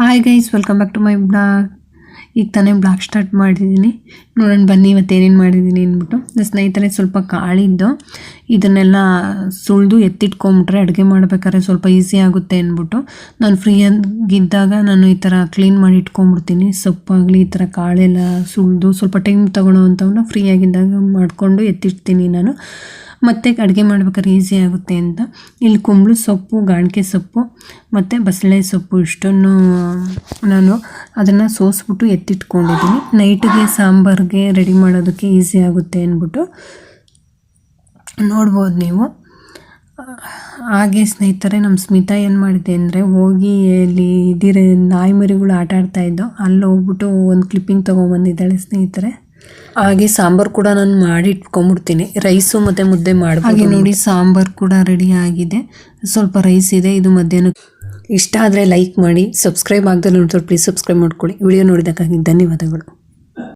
Hi guys welcome back to my blog ಈಗ ತಾನೇ blog start ಮಾಡಿದ್ದೀನಿ ನೋಡೋಣ, ಬನ್ನಿ ಇವತ್ತೇನೇನು ಮಾಡಿದ್ದೀನಿ ಅಂದ್ಬಿಟ್ಟು. ಸ್ನೇಹಿತರೆ, ಸ್ವಲ್ಪ ಕಾಳಿದ್ದು ಇದನ್ನೆಲ್ಲ ಸುಳಿದು ಎತ್ತಿಟ್ಕೊಂಬಿಟ್ರೆ ಅಡುಗೆ ಮಾಡ್ಬೇಕಾದ್ರೆ ಸ್ವಲ್ಪ ಈಸಿ ಆಗುತ್ತೆ ಅಂದ್ಬಿಟ್ಟು. ನಾನು ಫ್ರೀಯಾಗಿದ್ದಾಗ ನಾನು ಈ ಥರ ಕ್ಲೀನ್ ಮಾಡಿ ಇಟ್ಕೊಂಬಿಡ್ತೀನಿ. ಸೊಪ್ಪಾಗಲಿ, ಈ ಥರ ಕಾಳೆಲ್ಲ ಸುಳಿದು ಸ್ವಲ್ಪ ಟೈಮ್ ತೊಗೊಳೋ ಅಂಥವನ್ನ ಫ್ರೀಯಾಗಿದ್ದಾಗ ಮಾಡಿಕೊಂಡು ಎತ್ತಿಡ್ತೀನಿ ನಾನು. ಮತ್ತೆ ಅಡುಗೆ ಮಾಡ್ಬೇಕಾದ್ರೆ ಈಸಿ ಆಗುತ್ತೆ ಅಂತ. ಇಲ್ಲಿ ಕುಂಬಳ ಸೊಪ್ಪು, ಗಾಣಿಕೆ ಸೊಪ್ಪು, ಮತ್ತು ಬಸಳೆ ಸೊಪ್ಪು ಇಷ್ಟನ್ನು ನಾನು ಅದನ್ನು ಸೋಸ್ಬಿಟ್ಟು ಎತ್ತಿಟ್ಕೊಂಡಿದ್ದೀನಿ. ನೈಟಿಗೆ ಸಾಂಬಾರಿಗೆ ರೆಡಿ ಮಾಡೋದಕ್ಕೆ ಈಸಿ ಆಗುತ್ತೆ ಅಂದ್ಬಿಟ್ಟು ನೋಡ್ಬೋದು ನೀವು. ಹಾಗೆ ಸ್ನೇಹಿತರೆ ನಮ್ಮ ಸ್ಮಿತಾ ಏನು ಮಾಡಿದೆ ಅಂದರೆ ಹೋಗಿ ಅಲ್ಲಿ ಇದಿರ ನಾಯಿ ಮರಿಗಳು ಆಟ ಆಡ್ತಾಯಿದ್ದೋ ಅಲ್ಲಿ ಹೋಗ್ಬಿಟ್ಟು ಒಂದು ಕ್ಲಿಪ್ಪಿಂಗ್ ತೊಗೊಂಬಂದಿದ್ದಾಳೆ ಸ್ನೇಹಿತರೆ. ಹಾಗೆ ಸಾಂಬಾರ್ ಕೂಡ ನಾನು ಮಾಡಿ ಇಟ್ಕೊಂಡ್ಬಿಡ್ತೀನಿ. ರೈಸು ಮತ್ತು ಮುದ್ದೆ ಮಾಡಿ ಹಾಗೆ ನೋಡಿ ಸಾಂಬಾರ್ ಕೂಡ ರೆಡಿ ಆಗಿದೆ. ಸ್ವಲ್ಪ ರೈಸ್ ಇದೆ ಇದು ಮಧ್ಯಾಹ್ನ. ಇಷ್ಟ ಆದರೆ ಲೈಕ್ ಮಾಡಿ ಸಬ್ಸ್ಕ್ರೈಬ್ ಆಗದೆ ನೋಡಿದ್ರೆ ಪ್ಲೀಸ್ ಸಬ್ಸ್ಕ್ರೈಬ್ ಮಾಡ್ಕೊಳ್ಳಿ. ವಿಡಿಯೋ ನೋಡಿದಕ್ಕಾಗಿ ಧನ್ಯವಾದಗಳು.